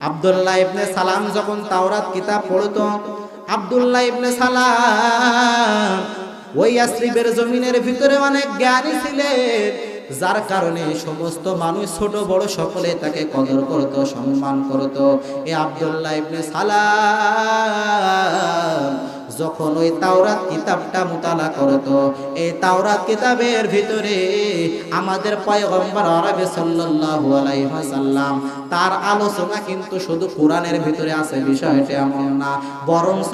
আব্দুল্লাহ ইবনে সালাম যখন তাওরাত কিতাব পড়ত, আব্দুল্লাহ ইবনে সালাম ওই আশ্রিবের জমিনের ভিতরে অনেক জ্ঞানী ছিলেন, যার কারণে সমস্ত মানুষ ছোট, বড় সকলে তাকে কদর করত, সম্মান করত। এ আবদুল্লাহ ইবনে সালাম যখন ওই তাওরাত কিতাবটা মোতালা করত, এই তাওরাত কিতাবের ভিতরে আমাদের পয়গম্বর আরবে সাল্লাল্লাহু আলাইহি তার আলোচনা কিন্তু শুধু কোরআনের ভিতরে আছে, বিষয়টা এমন না। বরঞ্চ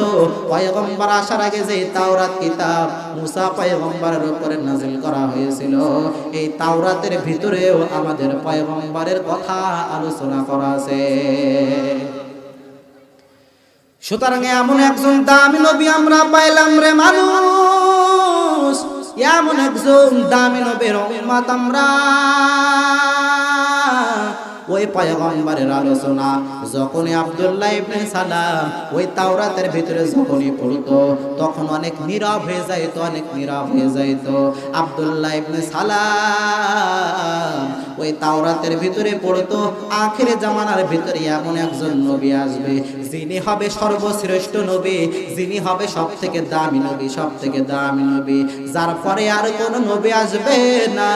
পয়গম্বর আসার আগে যে তাওরাত কিতাব মুসা পয়গম্বরের উপরে নাজিল করা হয়েছিল, এই তাওরাতের ভিতরেও আমাদের পয়গম্বরের কথা আলোচনা করা আছে। সুতরাং এমন একজন দামি নবী আমরা পাইলাম রে মানুষ। এমন একজন দামি নবীর উম্মত আমরা। ওই পয়গম্বরের আলোচনা যখনই আব্দুল্লাহ ইবনে সালাম ওই তাওরাতের ভিতরে যখনই পড়তো, তখন অনেক নীরব হয়ে যাইতো, অনেক নীরব হয়ে যাইতো। আব্দুল্লাহ ইবনে সালাম ওই তাওরাতের ভিতরে পড়তো, আখের জামানার ভিতরে এমন একজন নবী আসবে, যিনি হবে সর্বশ্রেষ্ঠ নবী, যিনি হবে সব থেকে দামি নবী সব থেকে দামি নবী। যার পরে আর কোন নবী আসবে না।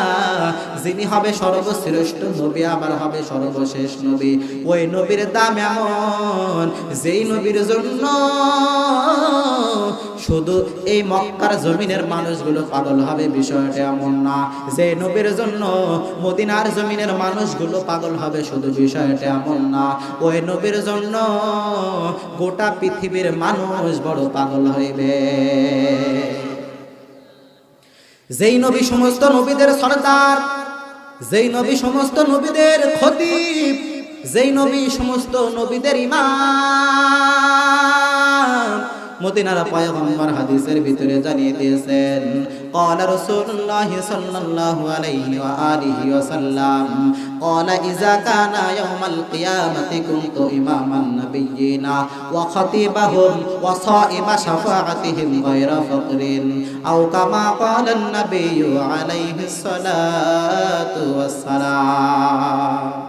যিনি হবে সর্বশ্রেষ্ঠ নবী, আবার হবে সর্বশেষ নবী। ওই নবীর দাম এমন, যেই নবীর জন্য শুধু এই মক্কার জমিনের মানুষগুলো পাগল হবে, বিষয়টা এমন না। যে নবীর জন্য মদিনার জমিনের মানুষগুলো পাগল হবে, শুধু বিষয়টা এমন না। ওই নবীর জন্য গোটা পৃথিবীর মানুষ বড় পাগল হইবে। যেই নবী সমস্ত নবীদের সরদার, যেই নবী সমস্ত নবীদের খতিব, যেই নবী সমস্ত নবীদের ইমাম মদিনার পয়গম্বর হাদিসের ভিতরে জানিয়ে দিয়েছেন قال رسول الله صلى الله عليه وآله وسلم قال إذا كان يوم القيامة كنت إمام النبيين وخطيبهم وصائب شفاعتهم غير فقر أو كما قال النبي عليه الصلاة والسلام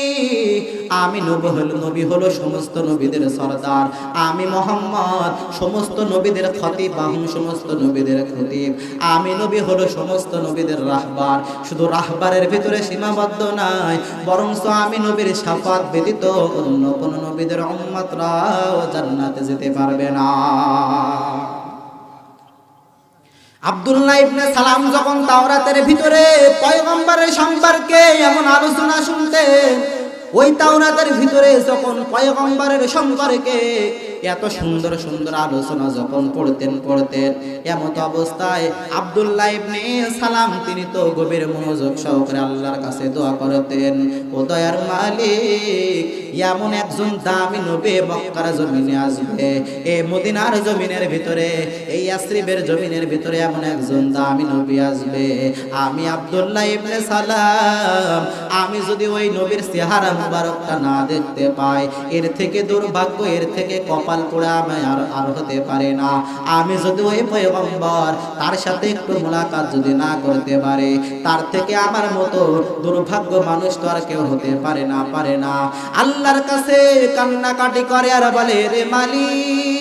আমি নবী হল নবী হলো সমস্ত নবীদের সরদার। আমি মোহাম্মদ, সমস্ত নবীদের খতিব বাহুম সমস্ত নবীদের খতিব। আমি নবী হলো সমস্ত নবীদের রাহবার। শুধু রাহবারের ভিতরে সীমাবদ্ধ নাই, বরঞ্চ আমি নবীর সাফাত ব্যতীত অন্য কোন নবীদের উম্মতরাও জান্নাতে যেতে পারবে না। আব্দুল্লাহ ইবনে সালাম যখন তাওরাতের ভিতরে পয়গম্বরের সম্পর্কে এমন আলোচনা শুনতেন ওই তাওরাতের ভিতরে যখন পয়গম্বরের সম্পর্কে এত সুন্দর সুন্দর আলোচনা যখন পড়তেন পড়তেন এমত অবস্থায় আব্দুল্লাহ ইবনে সালাম, তিনি তো গভীর মনোযোগ সহকারে আল্লাহর কাছে দোয়া করতেন। ও দয়ার মালিক, এমন একজন দামি নবী মক্কার জমিনে আসবে এই মদিনার জমিনের ভিতরে, এই আশ্রিবের জমিনের ভিতরে এমন একজন দামি নবী আসবে। আমি আব্দুল্লাহ ইবনে সালাম, আমি যদি ওই নবীর চেহারা মুবারকটা না দেখতে পাই, এর থেকে দুর্ভাগ্য, এর থেকে কপাল পোড়া আমি আর আর হতে পারে না। আমি যদি ওই পয়গম্বর, তার সাথে একটু মোলাকাত যদি না করতে পারে, তার থেকে আমার মতো দুর্ভাগ্য মানুষ তো আর কেউ হতে পারে না পারে না। আল্লাহর কাছে কান্নাকাটি করে আর বলে, রে মালিক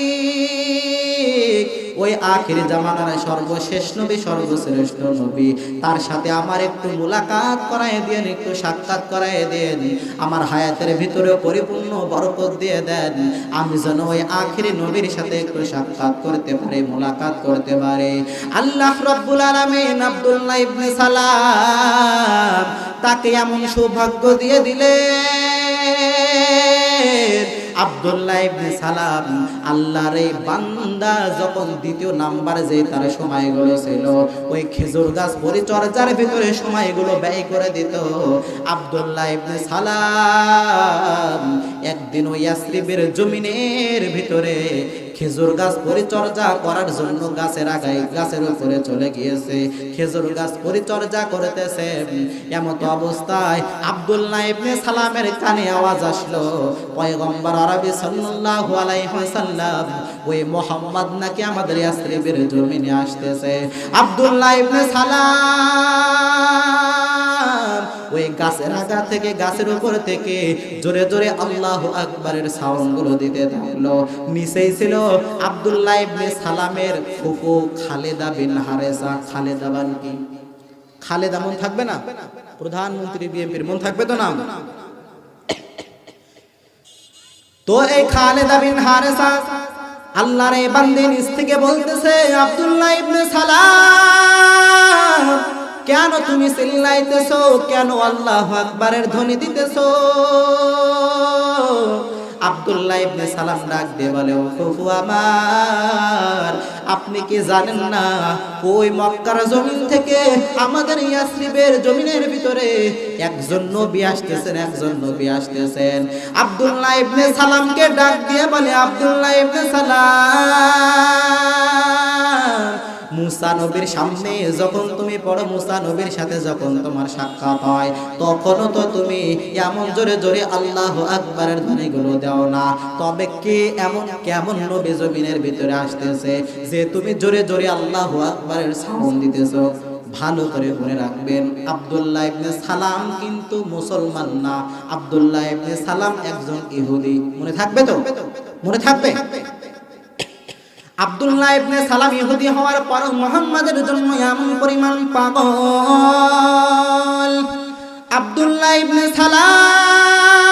ওই আখির জামানার সর্বশেষ নবী, সর্বশ্রেষ্ঠ নবী। তার সাথে আমার একটু মুলাকাত করাই দেন একটু সাক্ষাৎ করাই দেন আমার হায়াতের ভিতরে পরিপূর্ণ বরকত দিয়ে দেন। আমি যেন ওই আখির নবীর সাথে একটু সাক্ষাৎ করতে পারি, মুলাকাত করতে পারে। আল্লাহ রব্বুল আলামিন আব্দুল্লাহ ইবনে সালাম তাকে এমন সৌভাগ্য দিয়ে দিলেন আব্দুল্লাহ ইবনে সালাম আল্লাহর এই বান্দা যখন দ্বিতীয় নাম্বারে যে তার সময়গুলো ছিল, ওই খেজুর গাছ পরিচর্যার ভিতরে সময়গুলো ব্যয় করে দিত। আব্দুল্লাহ ইবনে সালাম একদিন ওই ইয়াসরিবের জমিনের ভিতরে খেজুর গাছ পরিচর্যা করার জন্য গাছের আগায় গাছের উপরে চলে গিয়েছে। খেজুর গাছ পরিচর্যা করতেছে। এমত অবস্থায় আব্দুল্লাহ ইবনে সালামের কানে আওয়াজ আসলো। পয়গম্বর আরবি সাল্লাল্লাহু আলাইহি ওয়াসাল্লাম ওই মোহাম্মদ নাকি আমাদের ইয়াসরিবের জমিনে আসতেছে। আব্দুল্লাহ ইবনে সালাম ওই গাছের আগা থেকে, গাছের উপর থেকে জোরে জোরে আল্লাহ আকবরের সাউন্ডগুলো দিতে থাকল। নিচেই ছিল আব্দুল্লাহ ইবনে সালামের ফুফু খালেদা বিন হারেসা। খালেদা বান কি? খালেদা মন থাকবে না? প্রধানমন্ত্রী বিএনপির মন থাকবে তো নাম তো এই খালেদা বিন হারেসা আল্লাহর এই বান্দে নিজ থেকে বলতেছে, আব্দুল্লাহ ইবনে সালাম কেন তুমি চিল্লাইতেছো? কেন আল্লাহ আকবারের ধ্বনি দিতেছো? আব্দুল্লাহ ইবনে সালাম ডাক দিয়ে বলে আমার, আপনি কি জানেন না, ওই মক্কার জমিন থেকে আমাদের ইয়াসরিবের জমিনের ভিতরে একজন নবী আসতেছেন, একজন নবী আসতেছেন। আব্দুল্লাহ ইবনে সালামকে ডাক দিয়ে বলে, আব্দুল্লাহ ইবনে সালাম মুসা নবীর সামনে যখন তুমি পড়ো, মুসা নবীর সাথে যখন তোমার সাক্ষাৎ হয়, তখনও তো তুমি এমন জোরে জোরে আল্লাহ আকবরের ধ্বনিগুলো দাও না। তবে কে এমন, কেমন নবী জমিনের ভিতরে আসতেছে যে তুমি জোরে জোরে আল্লাহ আকবরের সাউন্ড দিতেছো? ভালো করে মনে রাখবেন, আব্দুল্লাহ ইবনে সালাম কিন্তু মুসলমান না। আব্দুল্লাহ ইবনে সালাম একজন ইহুদি। মনে থাকবে তো? মনে থাকবে? আব্দুল্লাহ ইবনে সালাম ইহুদি হওয়ার পর মুহাম্মাদের জন্য এমন পরিমাণ পাগল। আব্দুল্লাহ ইবনে সালাম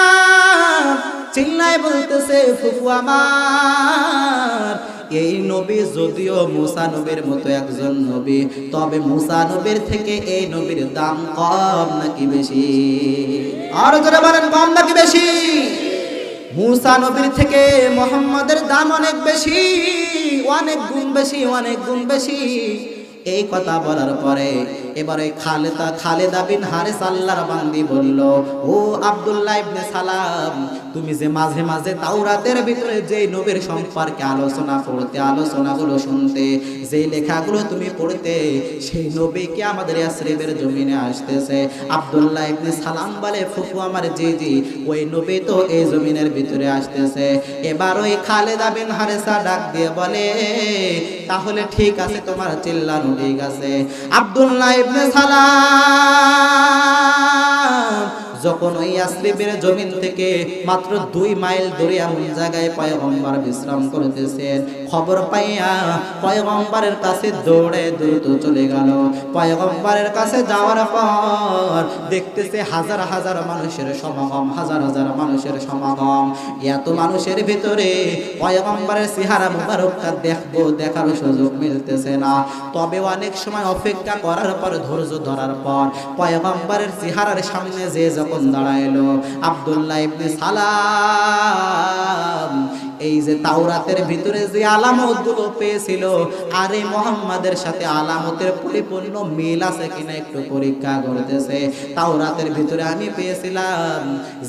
চিল্লায় বলতেছে, ফুফু আমার, এই নবী যদিও মুসা নবীর মতো একজন নবী, তবে মুসা নবীর থেকে এই নবীর দাম কম নাকি বেশি? আর জোরে বলেন, কম নাকি বেশি? মুসা নবীর থেকে মোহাম্মদের দাম অনেক বেশি, অনেক গুণ বেশি, অনেক গুণ বেশি। এই কথা বলার পরে এবারে খালেদা খালেদা বিন হারেস আল্লাহর বান্দি বলল, ও আব্দুল্লাহ ইবনে সালাম তুমি যে মাঝে মাঝে তাওরাতের ভিতরে যে নবীর সম্পর্কে আলোচনা করতে, আলোচনাগুলো শুনতে যে লেখাগুলো তুমি পড়তে, সেই নবী কি আমাদের ইয়াসরিবের জমিনে আসতেছে? আব্দুল্লাহ ইবনে সালাম বলে, ফুফু আমার জি জি ওই নবী তো এই জমিনের ভিতরে আসতেছে। এবার ওই খালেদা বিন হারেসা ডাক দিয়ে বলে, তাহলে ঠিক আছে, তোমার চিল্লানো ঠিক আছে। আব্দুল্লাহ ইবনে সালাম যখন ওই ইয়াসরিবের জমিন থেকে মাত্র দুই মাইল দূরে এমন জায়গায় পয়গম্বর বিশ্রাম করতেছেন খবর পাইয়া পয়গম্বরের কাছে দৌড়ে দ্রুত চলে গেল। পয়গম্বরের কাছে যাওয়ার পর দেখতেছে হাজার হাজার মানুষের সমাগম, হাজার হাজার মানুষের সমাগম। এত মানুষের ভিতরে পয়গম্বরের চেহারা মুবারকটা দেখব, দেখার সুযোগ মিলতেছে না। তবে অনেক সময় অপেক্ষা করার পর, ধৈর্য ধরার পর পয়গম্বরের চেহারার সামনে যে যখন দাঁড়াইলো, আব্দুল্লাহ ইবনে সালাম এই যে তাওরাতের ভিতরে যে আলামতগুলো পেয়েছিল, আর এই মোহাম্মদের সাথে আলামতের পরিপূর্ণ মিল আছে কিনা একটু পরীক্ষা করতেছে। তাওরাতের ভিতরে আমি পেয়েছিলাম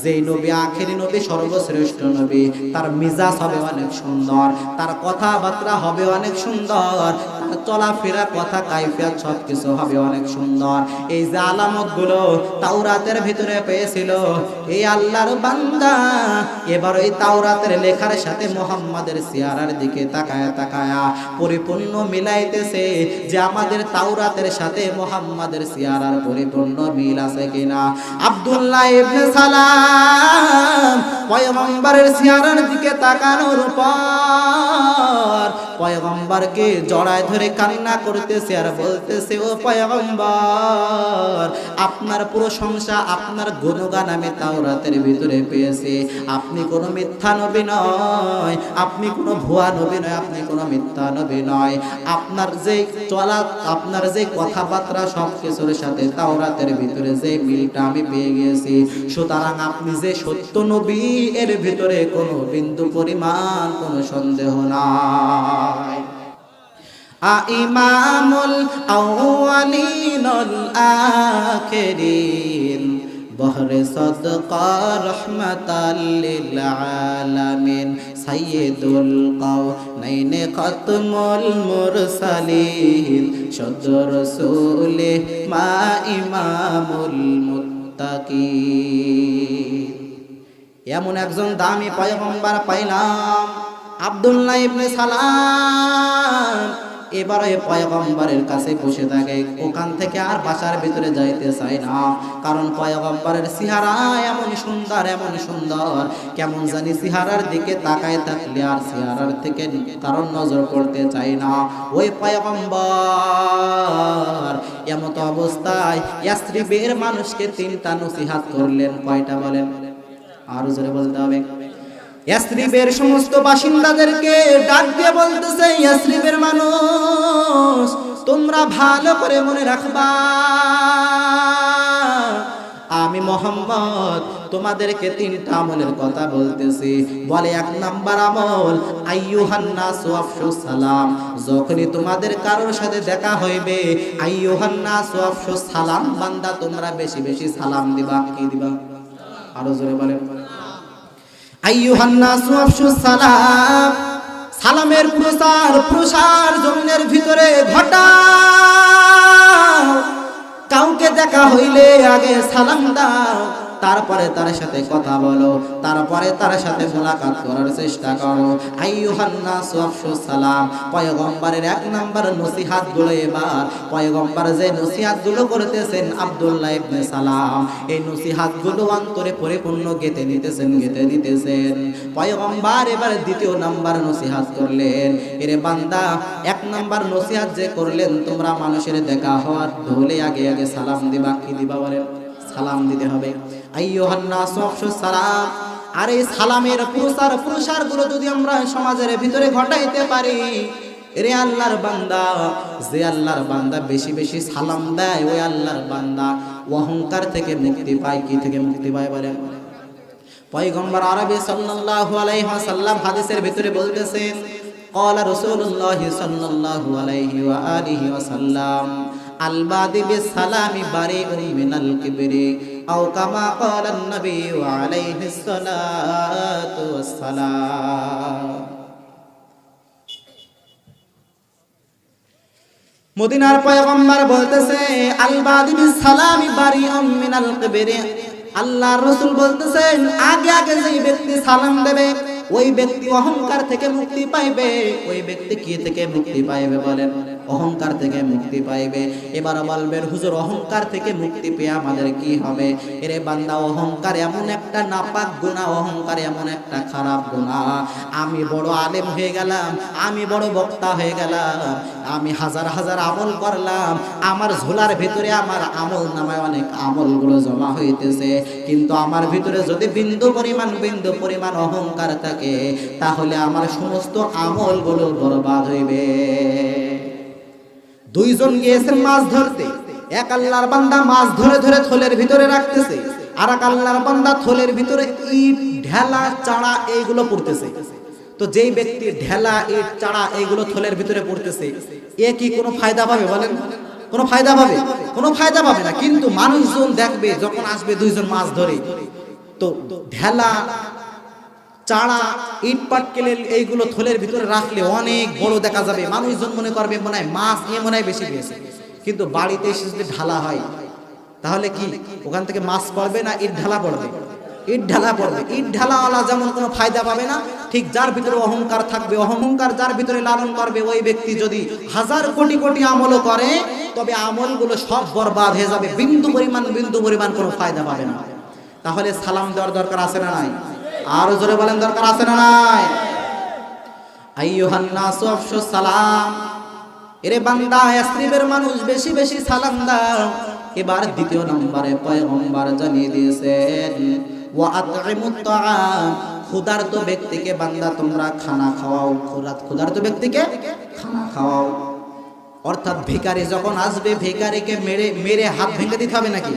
যে নবী, আখেরি নবী, সর্বশ্রেষ্ঠ নবী, তার মিজাজ হবে অনেক সুন্দর, তার কথাবার্তা হবে অনেক সুন্দর চলাফেরা, কথা, কাইফিয়াত সব কিছু হবে অনেক সুন্দর। এই যে আলামতগুলো তাওরাতের ভিতরে পেয়েছিল, এই আল্লাহর বান্দা, এবার ওই তাওরাতের লেখার সাথে মোহাম্মদের সিয়ারার দিকে তাকায়া তাকায়া পরিপূর্ণ মিলাইতেছে যে আমাদের তাওরাতের সাথে মোহাম্মদের সিয়ারার পরিপূর্ণ মিল আছে কিনা। আব্দুল্লাহ ইবনে সালাম পয়গম্বরের সিয়ারার দিকে তাকানোর পর পয়গম্বরকে জড়ায় ধরে কান্না করতেছে আর বলতেছে, ও পয়গম্বর, আপনার প্রশংসা, আপনার গুণগান আমি তাওরাতের ভিতরে পেয়েছি। আপনি কোনো মিথ্যা নবী নয় আপনি কোনো ভুয়া নবী নয়, আপনি কোনো মিথ্যা নবী নয়। আপনার যে চলা, আপনার যে কথাবার্তা সব কিছুর সাথে তাওরাতের ভিতরে যে মিলটা আমি পেয়ে গিয়েছি। সুতরাং আপনি যে সত্য নবী, এর ভিতরে কোনো বিন্দু পরিমাণ কোনো সন্দেহ নাই। আইমামুল আউয়ালিনুল আখিরিন, বহরে সদকা রহমাতাল লিল আলামিন। সাইয়্যিদুল কাওনাইনে খতমুল মুরসালিন সদ্য রসুলে মা ইমামুল মুত্তাকিন। এমন একজন দামি পয়গম্বর পাইলাম, আব্দুল্লাহ ইবনে সালাম। এবার পয়গম্বরের কাছে বসে থাকে। ওখান থেকে আর বাসার ভিতরে যাইতে চায় না। কারণ পয়গম্বরের সিহারা এমন সুন্দর এমন সুন্দর। কেমন জানি সিহারার দিকে তাকায় থাকলে আর সিহারার থেকে কারণ নজর করতে চায় না। ওই পয়গম্বর এমত অবস্থায় ইয়াসরিবের মানুষকে তিনটা নসিহাত করলেন। কয়টা বলেন? আরও জোরে বলতে হবে। ইয়াসরিবের সমস্ত বাসিন্দাদেরকে ডাক দিয়ে বলতেছে, ইয়াসরিবের মানুষ, তোমরা ভালো করে মনে রাখবা। আমি মোহাম্মদ তোমাদেরকে তিনটা আমলের কথা বলতেছি। বলে এক নাম্বার আমল আইয়ুহান্নাস ওয়াফসুস সালাম। যখনই তোমাদের কারোর সাথে দেখা হইবে আইয়ুহান্নাস ওয়াফসুস সালাম, বান্দা তোমরা বেশি বেশি সালাম দিবা। কি দিবা? আরও জোরে বলেন। সালামের প্রসার প্রসার জমিনের ভিতরে ঘটা কাউকে দেখা হইলে আগে সালাম দাও। তারপরে তার সাথে কথা বলো, তারপরে তার সাথে মোলাকাত করার চেষ্টা করো। সালাম। পয়গম্বরের এক নাম্বার নসিহাতগুলো এবার। পয়গম্বর যে নসিহাতগুলো করতেছেন আব্দুল্লাহ ইবনে সালাম, এই নসিহাতগুলো অন্তরে পরিপূর্ণ গেতে নিতেছেন গেতে নিতেছেন। পয়গম্বর এবার দ্বিতীয় নাম্বার নসিহাত করলেন। এরে বান্দা, এক নাম্বার নসিহাত যে করলেন, তোমরা মানুষের দেখা হওয়ার হলে আগে আগে সালাম দিবা, কি দিবা বলেন? সালাম দিতে হবে। সালাম আর এই সালামের প্রসার প্রসার গুলো যদি আমরা সমাজের ভিতরে ঘটাইতে পারি রে আল্লাহর বান্দা যে আল্লাহর বান্দা বেশি বেশি সালাম দেয় ওই আল্লাহর বান্দা অহংকার থেকে মুক্তি পায় কি থেকে মুক্তি পায় বলেন পয়গম্বর আরবি সাল্লাল্লাহু আলাইহি ওয়াসাল্লাম হাদিসের ভিতরে বলতেছেন قال رسول الله صلى الله عليه وآله وسلم البادي بالسلام بريء من الكبر أو كما قال النبي عليه الصلاة والسلام মদিনার পয়গম্বর বলতেছে আল বাদিবিস সালামি বারিউম মিনাল কিবরি আল্লাহর রাসূল বলতেছেন আগে আগে যেই ব্যক্তি সালাম দেবে ওই ব্যক্তি অহংকার থেকে মুক্তি পাইবে ওই ব্যক্তি কি থেকে মুক্তি পাইবে বলেন অহংকার থেকে মুক্তি পাইবে। এবার বলবেন হুজুর, অহংকার থেকে মুক্তি পেয়ে আমাদের কি হবে? এরে বান্দা, অহংকার এমন একটা নাপাক গুণা অহংকার এমন একটা খারাপ গুণা আমি বড় আলেম হয়ে গেলাম, আমি বড় বক্তা হয়ে গেলাম, আমি হাজার হাজার আমল করলাম, আমার ঝোলার ভিতরে আমার আমল নামায় অনেক আমলগুলো জমা হইতেছে। কিন্তু আমার ভিতরে যদি বিন্দু পরিমাণ বিন্দু পরিমাণ অহংকার থাকে, তাহলে আমার সমস্ত আমলগুলো বরবাদ হইবে। দুইজন গিয়েছেন মাছ ধরতে। এক আল্লাহর বান্দা মাছ ধরে ধরে থলের ভিতরে রাখতেছে, আর এক আল্লাহর বান্দা থলের ভিতরে ইট, ঢেলা চাড়া এইগুলো পড়তেছে। তো যেই ব্যক্তি ঢেলা, ইট চাড়া এইগুলো থলের ভিতরে পড়তেছে, এ কি কোনো ফায়দা পাবে বলেন? কোনো ফায়দা পাবে? কোনো ফায়দা পাবে না। কিন্তু মানুষজন দেখবে, যখন আসবে দুইজন মাছ ধরে। তো ঢেলা চাড়া ইট পাটকেলে এইগুলো থলের ভিতরে রাখলে অনেক বড় দেখা যাবে। মানুষজন মনে করবে, মনে হয় মাছ, এ মনে হয় বেশি পেয়েছে কিন্তু বাড়িতে এসে যদি ঢালা হয়, তাহলে কি? ওখান থেকে মাছ পড়বে না ইট ঢালা পড়বে? ইট ঢালা পড়বে। ইট ঢালাওয়ালা যেমন কোনো ফায়দা পাবে না, ঠিক যার ভিতরে অহংকার থাকবে, অহংকার যার ভিতরে লালন করবে, ওই ব্যক্তি যদি হাজার কোটি কোটি আমলও করে, তবে আমলগুলো সব বরবাদ হয়ে যাবে। বিন্দু পরিমাণ বিন্দু পরিমাণ কোনো ফায়দা পাবে না। তাহলে সালাম দেওয়ার দরকার আছে না নাই? আরও জোরে বলেন, দরকার আছে না নাই? ক্ষুধার্ত ব্যক্তিকে বান্দা, তোমরা খানা খাওয়াও। ক্ষুধার্ত ব্যক্তিকে খানা খাওয়াও। অর্থাৎ ভিখারি যখন আসবে, ভিখারিকে মেরে মেরে হাত ভেঙে দিতে হবে নাকি?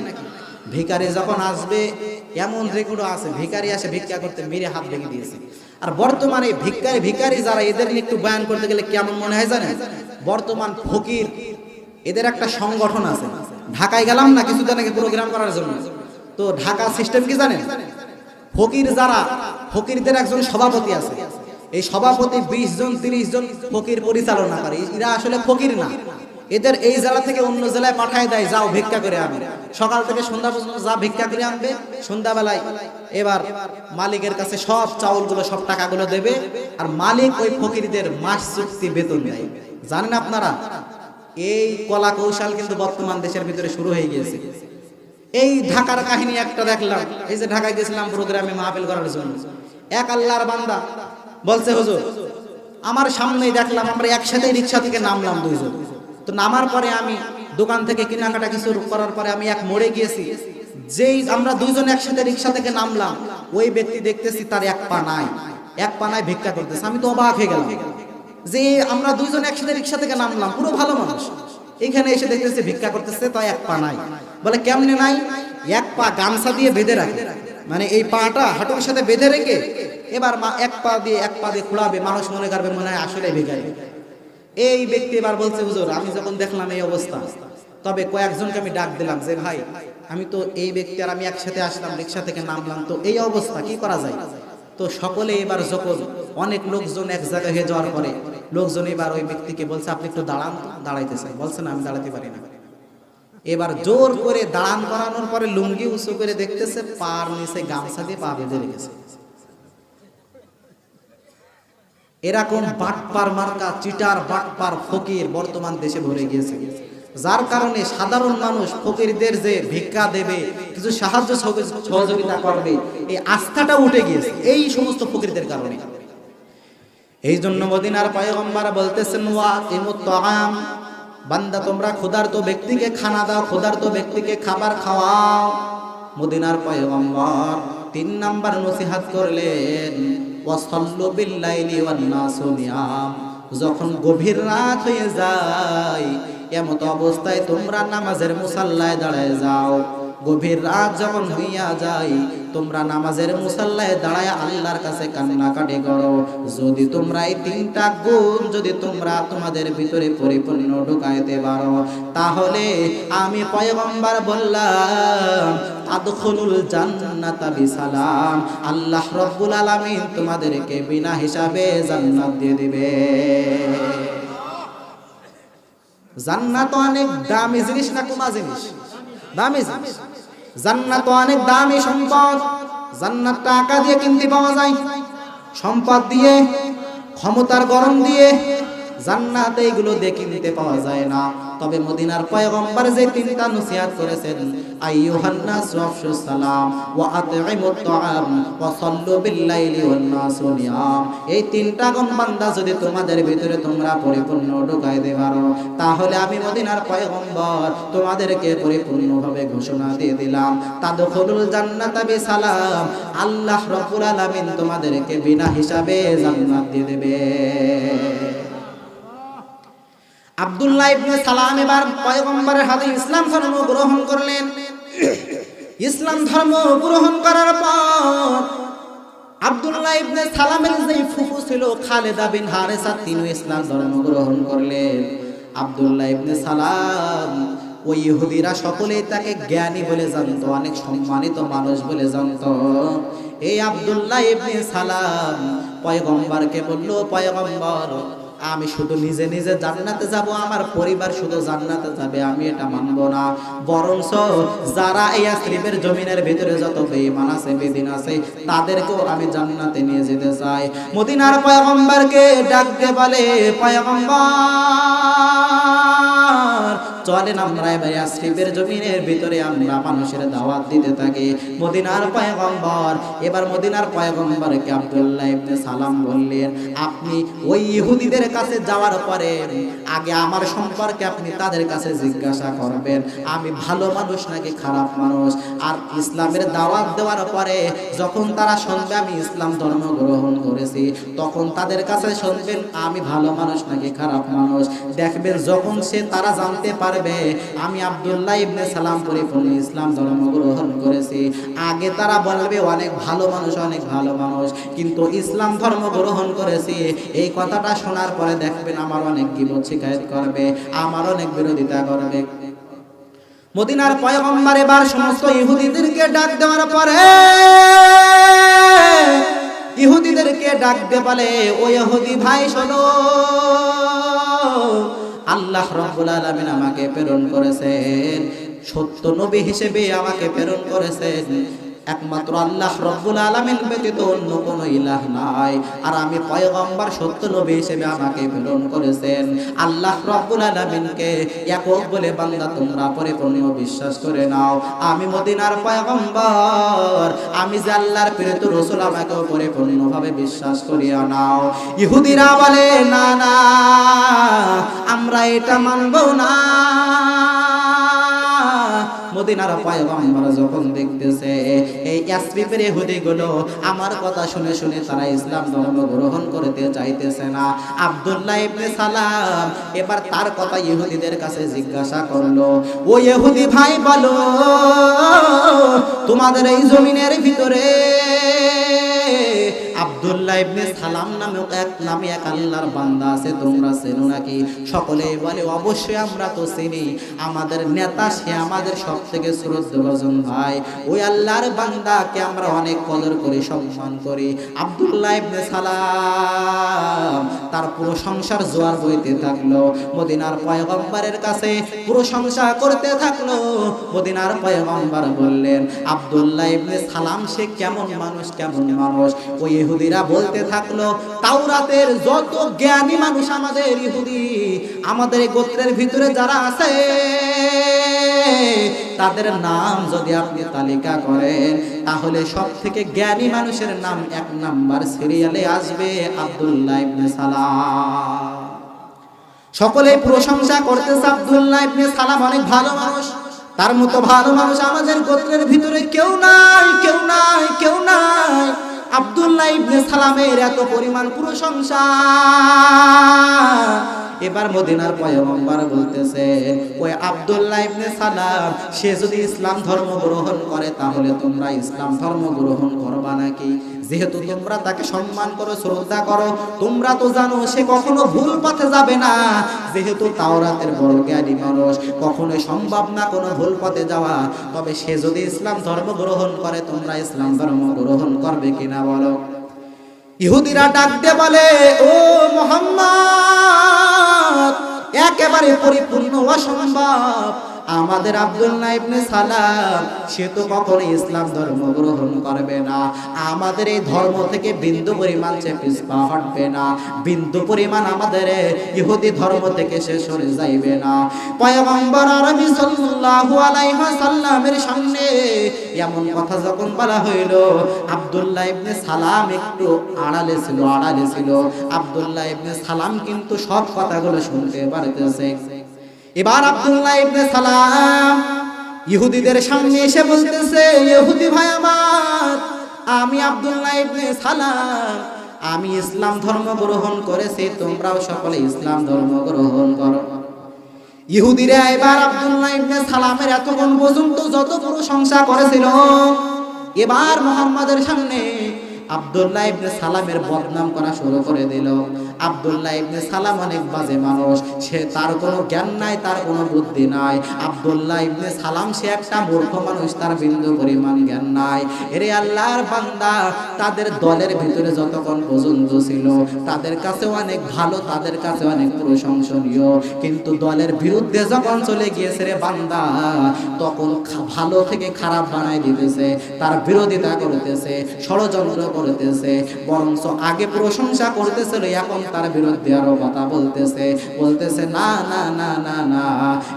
ভিখারি যখন আসবে, এমন রেকর্ডও আছে, ভিখারি আসে, ভিক্ষা করতে মেরে হাত ভেঙে দিয়েছে। আর বর্তমানে ভিক্ষারি, ভিখারি যারা, এদের নিয়ে একটু বয়ান করতে গেলে কেমন মনে হয় জানেন? বর্তমান ফকির, এদের একটা সংগঠন আছে। ঢাকায় গেলাম না কিছুদিন আগে প্রোগ্রাম করার জন্য। তো ঢাকা সিস্টেম কি জানেন? ফকির যারা, ফকিরদের একজন সভাপতি আছে। এই সভাপতি বিশ জন, তিরিশ জন ফকির পরিচালনা করে। এরা আসলে ফকির না। এদের এই জেলা থেকে অন্য জেলায় পাঠায় দেয়, যাও ভিক্ষা করে আনবে সকাল থেকে সন্ধ্যা পর্যন্ত যা ভিক্ষা করে আনবে, সন্ধ্যাবেলায় এবার মালিকের কাছে সব চাউলগুলো, সব টাকাগুলো দেবে, আর মালিক ওই ফকিরদের মাস চুক্তি বেতন দেয়। জানেন আপনারা, এই কলা কৌশল কিন্তু বর্তমান দেশের ভিতরে শুরু হয়ে গিয়েছে। এই ঢাকার কাহিনী একটা দেখলাম, এই যে ঢাকায় গেছিলাম প্রোগ্রামে মাহফিল করার জন্য। এক আল্লাহর বান্দা বলছে, হুজুর, আমার সামনেই দেখলাম আমরা একসাথে রিক্সা থেকে নামলাম দুইজন। তো নামার পরে আমি দোকান থেকে কেনাকাটা কিছু করার পরে আমি এক মোড়ে গিয়েছি। যেই আমরা দুইজন একসাথে রিক্সা থেকে নামলাম, ওই ব্যক্তি দেখতেছি তার এক পা নাই, এক পা নাই ভিক্ষা করতেছে। আমি তো অবাক হয়ে গেলাম যে আমরা দুইজন একসাথে রিক্সা থেকে নামলাম, পুরো ভালো মানুষ। এখানে এসে দেখতেছে ভিক্ষা করতেছে তাই এক পা নাই। বলে, কেমনে নাই? এক পা গামছা দিয়ে বেঁধে রাখে। মানে এই পাটা হাঁটুর সাথে বেঁধে রেখে এবার এক পা দিয়ে, এক পা দিয়ে খোলাবে মানুষ মনে করবে, মনে হয় আসলে ভিখারি। এই ব্যক্তি এবার বলছে, হুজুর, আমি যখন দেখলাম এই অবস্থা, তবে কয়েকজনকে আমি ডাক দিলাম যে, ভাই, আমি তো এই ব্যক্তি আর আমি একসাথে আসলাম, রিক্সা থেকে নামলাম, তো এই অবস্থা কি করা যায়? তো সকলে এবার যখন অনেক লোকজন এক জায়গায় হয়ে যাওয়ার পরে, লোকজন এবার ওই ব্যক্তিকে বলছে, আপনি একটু দাঁড়ান দাঁড়াইতে চাই। বলছে, না, আমি দাঁড়াতে পারি না। এবার জোর করে দাঁড়ান করানোর পরে লুঙ্গি উঁচু করে দেখতেছে, পার নিচে গামছা দিয়ে পা বেঁধে রেখেছে। এরকম বাটপার মার্কা, চিটার, বাটপার, ফকির বর্তমান দেশে ভরে গিয়েছে। যার কারণে সাধারণ মানুষ ফকিরদের যে ভিক্ষা দেবে, কিছু সাহায্য সহযোগিতা করবে, এই আস্থাটা উঠে গিয়েছে, এই সমস্ত ফকিরদের কারণে। এই জন্য মদিনার পয়গম্বর বলতেছেন, ওয়া তাআম বান্দা, তোমরা ক্ষুধার্ত ব্যক্তিকে খানা দাও, ক্ষুধার্ত ব্যক্তিকে খাবার খাওয়াও। মদিনার পয়গম্বর তিন নাম্বার নসিহাত করলেন। যখন গভীর রাত হয়ে যায় এমত অবস্থায় তোমরা নামাজের মুসাল্লায় দাঁড়ায় যাও। গভীর রাত যখন হইয়া যায়, তোমরা নামাজের মুসাল্লায় দাঁড়ায় আল্লাহর কাছে কান্নাকাটি করো। যদি তোমরা এই তিনটা গুণ যদি তোমরা তোমাদের ভিতরে পরিপূর্ণ ঢুকাইতে পারো, তাহলে আমি পয়গম্বর বললাম বিসালাম। আল্লাহ রব্বুল আলামিন তোমাদেরকে বিনা হিসাবে জান্নাত দিয়ে দিবে। জান্নাত অনেক দামি জিনিস না কোমা জিনিস? দামি জিনিস। জান্নাত অনেক দামি সম্পদ, জান্নাত টাকা দিয়ে কিনতে পাওয়া যায়। সম্পদ দিয়ে, ক্ষমতার গরম দিয়ে জান্নাত এইগুলো দিয়ে কিনতে পাওয়া যায় না। তবে মদিনার পয়গম্বর যে তিনটা নসিহত করেছেন, আইয়ুহান নাস ওয়াফশু সালাম ওয়া আতইমুত তাআম ওয়া সাল্লু বিল-লাইলি ওয়ান নাসু নিয়াম। এই তিনটা গুণ বান্দা যদি তোমাদের ভিতরে তোমরা পরিপূর্ণ ঢুকাই দিতে পারো, তাহলে আমি মদিনার পয়গম্বর তোমাদেরকে পরিপূর্ণভাবে ঘোষণা দিয়ে দিলাম। তাদখুলুল জান্নাতা বিসালাম, আল্লাহ রাব্বুল আলামিন তোমাদেরকে বিনা হিসাবে জান্নাত দিয়ে দেবে। ইহুদিরা সকলেই তাকে জ্ঞানী বলে জানতো, অনেক সম্মানিত মানুষ বলে জানতো। এই আব্দুল্লাহ ইবনে সালাম পয়গম্বরকে বলল, পয়গম্বর আমি শুধু নিজে নিজে জান্নাতে যাব, আমার পরিবার শুধু জান্নাতে যাবে, আমি এটা মানব না। বরঞ্চ যারা এই আশ্রিবের জমিনের ভিতরে যত বেঈমান আছে, বেদিন আছে, তাদেরকেও আমি জান্নাতে নিয়ে যেতে চাই। মদিনার পয়গম্বরকে ডাকতে বলে, পয়গম্বর! চলেন আমরা এবারে আসরিফের জমিনের ভিতরে, আমরা মানুষের দাওয়াত দিতে থাকি। মদিনার পয়গম্বর, এবার মদিনার পয়গম্বরকে আব্দুল্লাহ ইবনে সালাম বললেন, আপনি ওই ইহুদিদের কাছে যাওয়ার পরে আগে আমার সম্পর্কে আপনি তাদের কাছে জিজ্ঞাসা করবেন। আমি ভালো মানুষ নাকি খারাপ মানুষ? আর ইসলামের দাওয়াত দেওয়ার পরে যখন তারা শুনবে, আমি ইসলাম ধর্ম গ্রহণ করেছি, তখন তাদের কাছে শুনবেন, আমি ভালো মানুষ নাকি খারাপ মানুষ? দেখবেন যখন সে তারা জানতে পারবে। আমি আব্দুল্লাহ ইবনে সালাম পরিপূর্ণ ইসলাম ধর্ম গ্রহণ করেছি। আগে তারা বলবে, অনেক ভালো মানুষ, অনেক ভালো মানুষ। কিন্তু ইসলাম ধর্ম গ্রহণ করেছি। এই কথাটা শোনার পরে দেখবেন আমার অনেক গিবত শিকায়ত করবে, আমার অনেক বিরোধিতা করবে। মদিনার পয়গম্বর এবার সমস্ত ইহুদিদেরকে ডাক দেওয়ার পরে ইহুদিদেরকে ডাক দিয়ে বলে, ও ইহুদি ভাই, শোনো। আল্লাহ রব্বুল আলামিন আমাকে প্রেরণ করেছেন। সত্য নবী হিসেবে আমাকে প্রেরণ করেছেন। একমাত্র আল্লাহ রব্বুল আলামিন ব্যতীত অন্য কোনো ইলাহ নাই। আর আমি পয়গম্বর সত্য নবী হিসেবে আমাকে প্রেরণ করেছেন। আল্লাহ রব্বুল আলামিনকে একক বলে বান্দা তোমরা পরিপূর্ণ বিশ্বাস করে নাও। আমি মদিনার পয়গম্বর, আমি যে আল্লাহর প্রেরিত রসুল আমাকেও পরিপূর্ণভাবে বিশ্বাস করিয়া নাও। ইহুদিরা বলে, না না, আমরা এটা মানব না। মদিনার পয়গম্বর যখন দেখতেছে এই ইয়াসরিফের ইহুদিগুলো, আমার কথা শুনে শুনে তারা ইসলাম ধর্ম গ্রহণ করতে চাইতেছে না। আব্দুল্লাহ ইবনে সালাম এবার তার কথা ইহুদিদের কাছে জিজ্ঞাসা করল, ও ইহুদি ভাই, বলো, তোমাদের এই জমিনের ভিতরে আব্দুল্লাহ ইবনে সালাম নামে এক নামে এক আল্লাহর বান্দা আছে, তোমরা চেনো নাকি? সকলে বলে, অবশ্যই আমরা তো চিনি। আমাদের নেতা, সে আমাদের সব থেকে শ্রদ্ধাভাজন ভাই। ওই আল্লাহর বান্দাকে আমরা অনেক কদর করি, সম্মান করি। আব্দুল্লাহ ইবনে সালাম তার পুরো সংসার জোয়ার বইতে থাকল। মদিনার পয়গম্বরের কাছে পুরো সংসার করতে থাকল। মদিনার পয়গম্বর বললেন, আব্দুল্লাহ ইবনে সালাম সে কেমন মানুষ কেমন মানুষ? ওই ইহুদিরা বলতে থাকল, তাওরাতের যত জ্ঞানী মানুষ আমাদের ইহুদি, আমাদের গোত্রের ভিতরে যারা আছে, তাদের নাম যদি আপনি তালিকা করেন, তাহলে সব থেকে জ্ঞানী মানুষের নাম এক নাম্বার সিরিয়ালে আসবে আব্দুল্লাহ ইবনে সালাম। সকলে প্রশংসা করতেছে আব্দুল্লাহ ইবনে সালাম, অনেক ভালো মানুষ। তার মতো ভালো মানুষ আমাদের গোত্রের ভিতরে কেউ নাই কেউ নাই কেউ নাই। আব্দুল্লাহ ইবনে সালামের এত পরিমাণ প্রশংসা। এবার মদিনার পয়গম্বর বলতেছে, ওই আব্দুল্লাহ ইবনে সালাম, সে যদি ইসলাম ধর্ম গ্রহণ করে, তাহলে তোমরা ইসলাম ধর্ম গ্রহণ করবা নাকি? যেহেতু তোমরা তাকে সম্মান করো, শ্রদ্ধা করো, তোমরা তো জানো সে কখনো ভুল পথে যাবে না। যেহেতু তাওরাতের বড় জ্ঞানী মানুষ, কখনোই সম্ভব না কোনো ভুল পথে যাওয়া। তবে সে যদি ইসলাম ধর্ম গ্রহণ করে, তোমরা ইসলাম ধর্ম গ্রহণ করবে কিনা বলো? ইহুদিরা ডাক দিয়ে বলে, ও মোহাম্মদ, একেবারে পরিপূর্ণ অসম্ভব। আমাদের আব্দুল্লাহ ইবনে সালাম, সে তো কখনো ইসলাম ধর্ম গ্রহণ করবে না। আমাদের এই ধর্ম থেকে বিন্দু পরিমাণ সে পিছপা হটবে না। বিন্দু পরিমাণ আমাদের ইহুদি ধর্ম থেকে সে সরে যাইবে না। পয়গম্বর আরবি সাল্লাল্লাহু আলাইহি ওয়াসাল্লামের সামনে এমন কথা যখন বলা হইল, আব্দুল্লাহ ইবনে সালাম একটু আড়ালে ছিল আড়ালে ছিল। আব্দুল্লাহ ইবনে সালাম কিন্তু সব কথাগুলো শুনতে পারতেছে। এবার আব্দুল্লাহ ইবনে সালাম ইহুদিদের সামনে এসে বলতেছে, ইহুদি ভাই আমার, আমি আব্দুল্লাহ ইবনে সালাম, আমি ইসলাম ধর্ম গ্রহণ করেছি, তোমরাও সকলে ইসলাম ধর্ম গ্রহণ করো। ইহুদিরা এবার আব্দুল্লাহ ইবনে সালামের এতক্ষণ পর্যন্ত যত প্রশংসা করেছিল এবার মোহাম্মদের সামনে আব্দুল্লাহ ইবনে সালামের বদনাম করা শুরু করে দিল। আব্দুল্লাহ ইবনে সালাম অনেক বাজে মানুষ। সে তার কোনো জ্ঞান নাই, তার কোনো বুদ্ধি নাই। আব্দুল্লাহ ইবনে সালাম সে একটা মূর্খ মানুষ, তার বিন্দু পরিমাণ জ্ঞান নাই। এরে আল্লাহর বান্দা, তাদের দলের ভিতরে যতক্ষণ পর্যন্ত ছিল, তাদের কাছে অনেক ভালো, তাদের কাছে অনেক প্রশংসনীয়। কিন্তু দলের বিরুদ্ধে যখন চলে গিয়েছে রে বান্দা, তখন ভালো থেকে খারাপ বানাই দিতেছে, তার বিরোধিতা করতেছে, ষড়যন্ত্র করতেছে, বরঞ্চ আগে প্রশংসা করতেছিল, এখন তার বিরুদ্ধে আরও কথা বলতেছে। বলতেছে, না না না না না।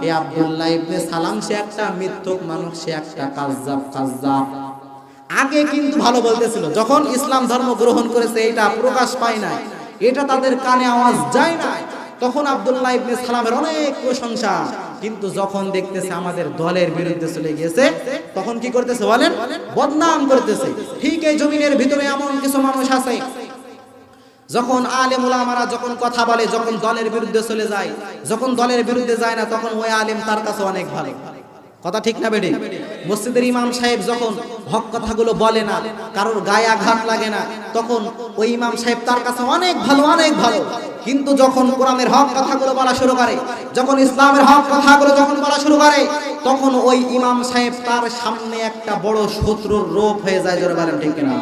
এই আব্দুল্লাহ ইবনে সালাম সে একটা মিথ্যুক মানুষ, সে একটা কাজ্জাব কাজ্জাব। আগে কিন্তু ভালো বলতেছিল, যখন ইসলাম ধর্ম গ্রহণ করেছে, এটা প্রকাশ পায় নাই। এটা তাদের কানে আওয়াজ যায় না তখন আব্দুল্লাহ ইবনে সালামের অনেক প্রশংসা। কিন্তু যখন দেখতেছে আমাদের দলের বিরুদ্ধে চলে গিয়েছে, তখন কি করতেছে বলেন? বদনাম করতেছে। ঠিক এই জমিনের ভিতরে এমন কিছু মানুষ আছে। যখন আলেম ওলামারা যখন কথা বলে, যখন দলের বিরুদ্ধে চলে যায়, যখন দলের বিরুদ্ধে যায় না, তখন ওই আলেম তার কাছে অনেক ভালো। কথা ঠিক না বেডি? মসজিদের ইমাম সাহেব যখন হক কথাগুলো বলে না, কারোর গায়ে আঘাত লাগে না, তখন ওই ইমাম সাহেব তার কাছে অনেক ভালো অনেক ভালো। কিন্তু যখন কোরআনের হক কথাগুলো বলা শুরু করে, যখন ইসলামের হক কথাগুলো যখন বলা শুরু করে, তখন ওই ইমাম সাহেব তার সামনে একটা বড় শত্রুর রূপ হয়ে যায়, জোরে বলেন ঠিক না